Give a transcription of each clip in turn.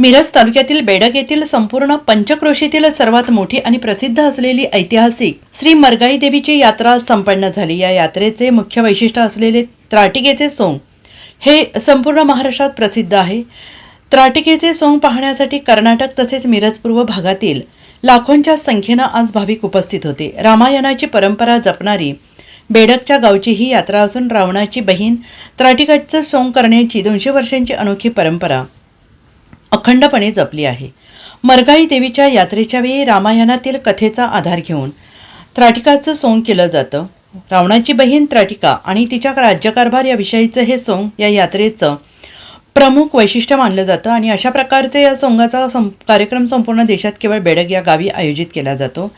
मिरज तालुक्यातील बेडक येथील संपूर्ण पंचक्रोशीतील सर्वात मोठी आणि प्रसिद्ध असलेली ऐतिहासिक श्री मरगाई देवीची यात्रा संपन्न झाली. या यात्रेचे मुख्य वैशिष्ट्य असलेले त्राटिकेचे सोंग हे संपूर्ण महाराष्ट्रात प्रसिद्ध आहे. त्राटिकेचे सोंग पाहण्यासाठी कर्नाटक तसेच मिरज पूर्व भागातील लाखोंच्या संख्येनं आज भाविक उपस्थित होते. रामायणाची परंपरा जपणारी बेडकच्या गावची ही यात्रा असून रावणाची बहीण त्राटिकाचं सोंग करण्याची दोनशे वर्षांची अनोखी परंपरा अखंडपणे जपली आहे. मरगाई देवीच्या यात्रेच्या वेळी रामायणातील कथेचा आधार घेऊन त्राटिकाचं सोंग केलं जातं. रावणाची बहीण त्राटिका आणि तिच्या राज्यकारभार या विषयीचं हे सोंग या यात्रेचं प्रमुख वैशिष्ट्य मानलं जातं आणि अशा प्रकारचे या सोंगाचा सं कार्यक्रम संपूर्ण देशात केवळ बेडग या गावी आयोजित केला जातो.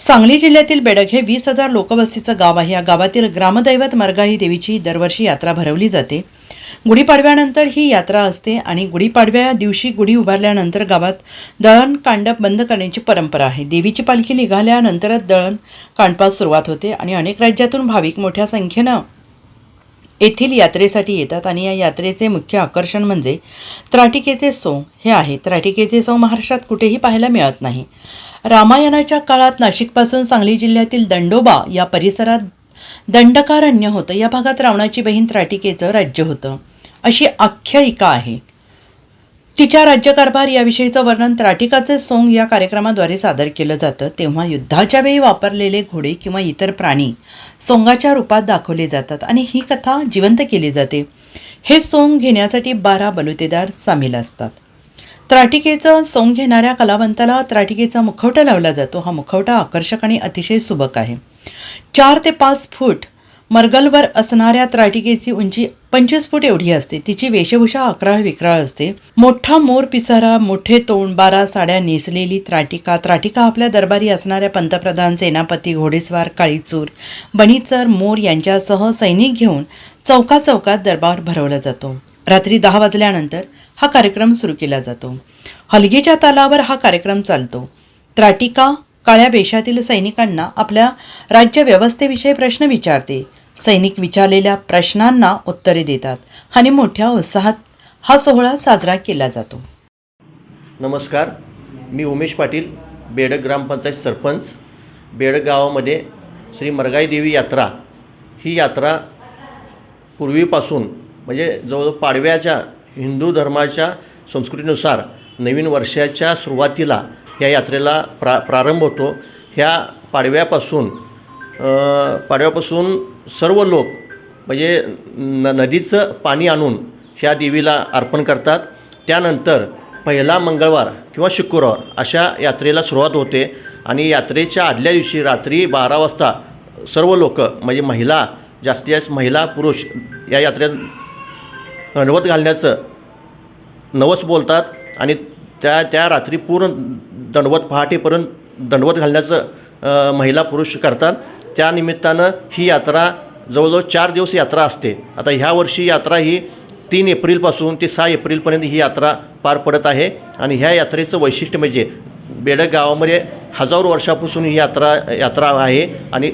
सांगली जिल्ह्यातील बेडग हे वीस हजार लोकवस्तीचं गाव आहे. या गावातील ग्रामदैवत मरगाई देवीची दरवर्षी यात्रा भरवली जाते. गुढीपाडव्यानंतर ही यात्रा असते आणि गुढीपाडव्या दिवशी गुढी उभारल्यानंतर गावात दळण कांडप बंद करण्याची परंपरा आहे. देवीची पालखी निघाल्यानंतरच दळण कांडपास सुरुवात होते आणि अनेक राज्यातून भाविक मोठ्या संख्येनं येथील यात्रेसाठी येतात आणि या यात्रेचे मुख्य आकर्षण म्हणजे त्राटिकेचे सोंग हे आहे. त्राटिकेचे सोंग महाराष्ट्रात कुठेही पाहायला मिळत नाही. रामायणाच्या काळात नाशिकपासून सांगली जिल्ह्यातील दंडोबा या परिसरात दंडकारण्य होतं. या भागात रावणाची बहीण त्राटिकेचं राज्य होतं. अशी आख्यायिका आहे. तिच्या राज्यकारभार याविषयीचं वर्णन त्राटिकाचे सोंग या कार्यक्रमाद्वारे सादर केलं जातं. तेव्हा युद्धाच्या वेळी वापरलेले घोडे किंवा इतर प्राणी सोंगाच्या रूपात दाखवले जातात आणि ही कथा जिवंत केली जाते. हे सोंग घेण्यासाठी बारा बलुतेदार सामील असतात. त्राटिकेचं सोंग घेणाऱ्या कलावंताला त्राटिकेचा मुखवटा लावला जातो. हा मुखवटा आकर्षक आणि अतिशय सुबक आहे. चार ते पाच फूट मरगलवर असणाऱ्या त्राटिकेची उंची पंचवीस फूट एवढी असते. तिची वेशभूषा अकराळ विक्राळ असते. मोठा मोर पिसारा मोठे तोंड बारा साड्या नेसलेली त्राटिका. त्राटिका आपल्या दरबारी असणाऱ्या पंतप्रधान सेनापती घोडेस्वार काळीचूर बनीचर मोर यांच्यासह सैनिक घेऊन चौका चौकात दरबार भरवला जातो. रात्री दहा वाजल्यानंतर हा कार्यक्रम सुरू केला जातो. हलगीच्या तालावर हा कार्यक्रम चालतो. त्राटिका काळ्या वेशातील सैनिकांना आपल्या राज्य व्यवस्थेविषयी प्रश्न विचारते. सैनिक विचारलेल्या प्रश्नांना उत्तरे देतात. आणि मोठ्या उत्साहात हा सोहळा साजरा केला जातो. नमस्कार. मी उमेश पाटील बेडग ग्रामपंचायत सरपंच. बेडग गावामध्ये श्री मरगाई देवी यात्रा ही यात्रा पूर्वीपासून म्हणजे जवळ पाडव्याच्या हिंदू धर्माच्या संस्कृतीनुसार नवीन वर्षाच्या सुरुवातीला या यात्रेला प्रा प्रारंभ होतो. ह्या पाडव्यापासून पाडव्यापासून सर्व लोक म्हणजे न नदीचं पाणी आणून ह्या देवीला अर्पण करतात. त्यानंतर पहिला मंगळवार किंवा शुक्रवार अशा यात्रेला सुरुवात होते आणि यात्रेच्या आदल्या दिवशी रात्री बारा वाजता सर्व लोक म्हणजे महिला जास्तीत जास्त महिला पुरुष या यात्रेत दंडवत घालण्याचं नवस बोलतात आणि त्या त्या रात्री पूर्ण दंडवत पहाटेपर्यंत दंडवत घालण्याचं महिला पुरुष करतात. त्यानिमित्तानं ही यात्रा जवळजवळ चार दिवस यात्रा असते. आता ह्या वर्षी यात्रा ही तीन एप्रिलपासून ते सहा एप्रिलपर्यंत ही यात्रा पार पडत आहे आणि ह्या यात्रेचं वैशिष्ट्य म्हणजे बेडक गावामध्ये हजारो वर्षापासून ही यात्रा यात्रा आहे आणि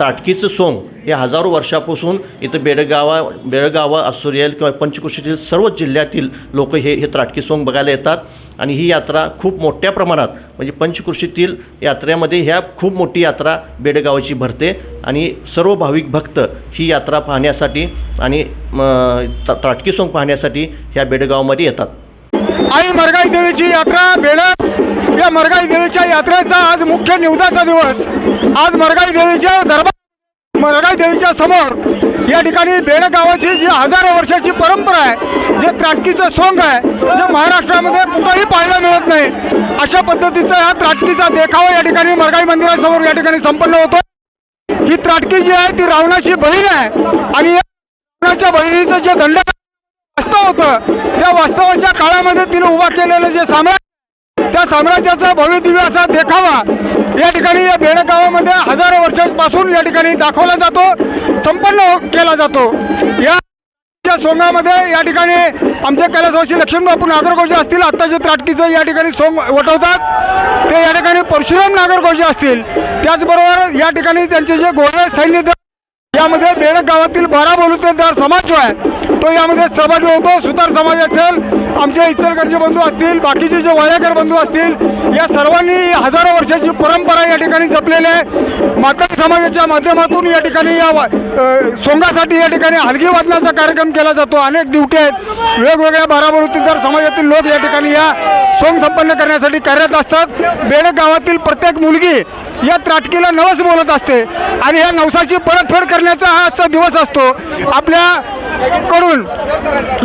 ताटकीचं सोंग हे हजारो वर्षापासून इथं बेडगावा बेळगावा असुरेल किंवा पंचकृषीतील सर्व जिल्ह्यातील लोक हे हे त्राटकी सोंग बघायला येतात. आणि ही यात्रा खूप मोठ्या प्रमाणात म्हणजे पंचकृषीतील यात्रेमध्ये ह्या खूप मोठी यात्रा बेडगावाची भरते. आणि सर्व भाविक भक्त ही यात्रा पाहण्यासाठी आणि त्राटकी सोंग पाहण्यासाठी ह्या बेडगावमध्ये येतात. आई मरगाई देवीची यात्रा बेळ या मरगाई देवीच्या यात्रेचा आज मुख्य निवदाचा दिवस. आज मरगाई देवीच्या दरबार मरगाई देवीच्या समोर या ठिकाणी बेड गावाची जी हजारो वर्षाची परंपरा आहे जे त्राटकीचं सोंग आहे जे महाराष्ट्रामध्ये कुठंही पाहायला मिळत नाही अशा पद्धतीचा हा त्राटकीचा देखावा या ठिकाणी मरगाई मंदिरासमोर या ठिकाणी संपन्न होतो. ही त्राटकी जी आहे ती रावणाची बहीण आहे आणि या रावणाच्या बहिणीचं जे दंड वास्तव होतं त्या वास्तवाच्या काळामध्ये तिने उभा केलेलं जे साम्राज्य त्या साम्राज्याचा भव्य दिव्य असा देखावा या ठिकाणी या बेड गावामध्ये हजारो वर्षांपासून या ठिकाणी दाखवला जातो संपन्न हो- केला जातो. या सोंगामध्ये या ठिकाणी आमचे कैलासवासी लक्ष्मणबापू नागरकोजी असतील आत्ताचे त्राटकीचं या ठिकाणी सोंग वटवतात. ते या ठिकाणी परशुराम नागरकोजी असतील. त्याचबरोबर या ठिकाणी त्यांचे जे घोडे सैन्य यामध्ये बेडक गावातील बारा बलुतेदार समाज जो आहे तो यामध्ये सहभागी होतो. सुतार समाज असेल आमचे इचलकरंजी बंधू असतील बाकीचे जे वळेकर बंधू असतील या सर्वांनी हजारो वर्षाची परंपरा या ठिकाणी जपलेली आहे. मातंग समाजाच्या माध्यमातून या ठिकाणी या वा- सोंगासाठी या ठिकाणी हलगी वादनाचा कार्यक्रम केला जातो. अनेक ड्युटी आहेत. वेगवेगळ्या बाराबरोतीदार समाजातील लोक या ठिकाणी या सोंग संपन्न करण्यासाठी कार्यरत असतात. बेडक गावातील प्रत्येक मुलगी या त्राटकीला नवस बोलत असते आणि या नवसाची परतफेड करण्याचा हा आजचा दिवस असतो. आपल्या कडून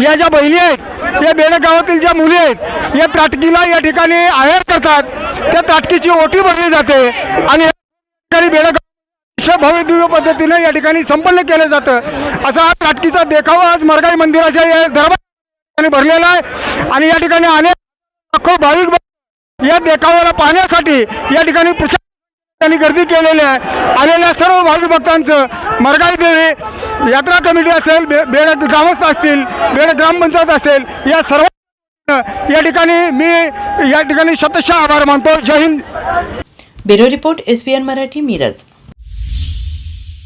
या ज्या बहिणी आहेत या बेडगावातील ज्या मुली आहेत या त्राटकीला या ठिकाणी आहेर करतात. त्या त्राटकीची ओटी भरली जाते आणि या ठिकाणी भव्य दिव्य पद्धतीने या ठिकाणी संपन्न केलं जातं. असा हा त्राटकीचा देखावा आज मरगाई मंदिराच्या या दरबार ठिकाणी भरलेला आहे आणि या ठिकाणी अनेक लाखो भाविक या देखाव्याला पाहण्यासाठी या ठिकाणी त्यांनी गर्दी केलेली आहे. आलेल्या सर्व भाविक भक्तांचं मरगाई देवी यात्रा कमिटी असेल बे बेड ग्रामस्थ असतील बेड ग्रामपंचायत असेल या सर्व या ठिकाणी मी या ठिकाणी शतशः आभार मानतो. जय Hind. Bureau report S Marathi Miraj.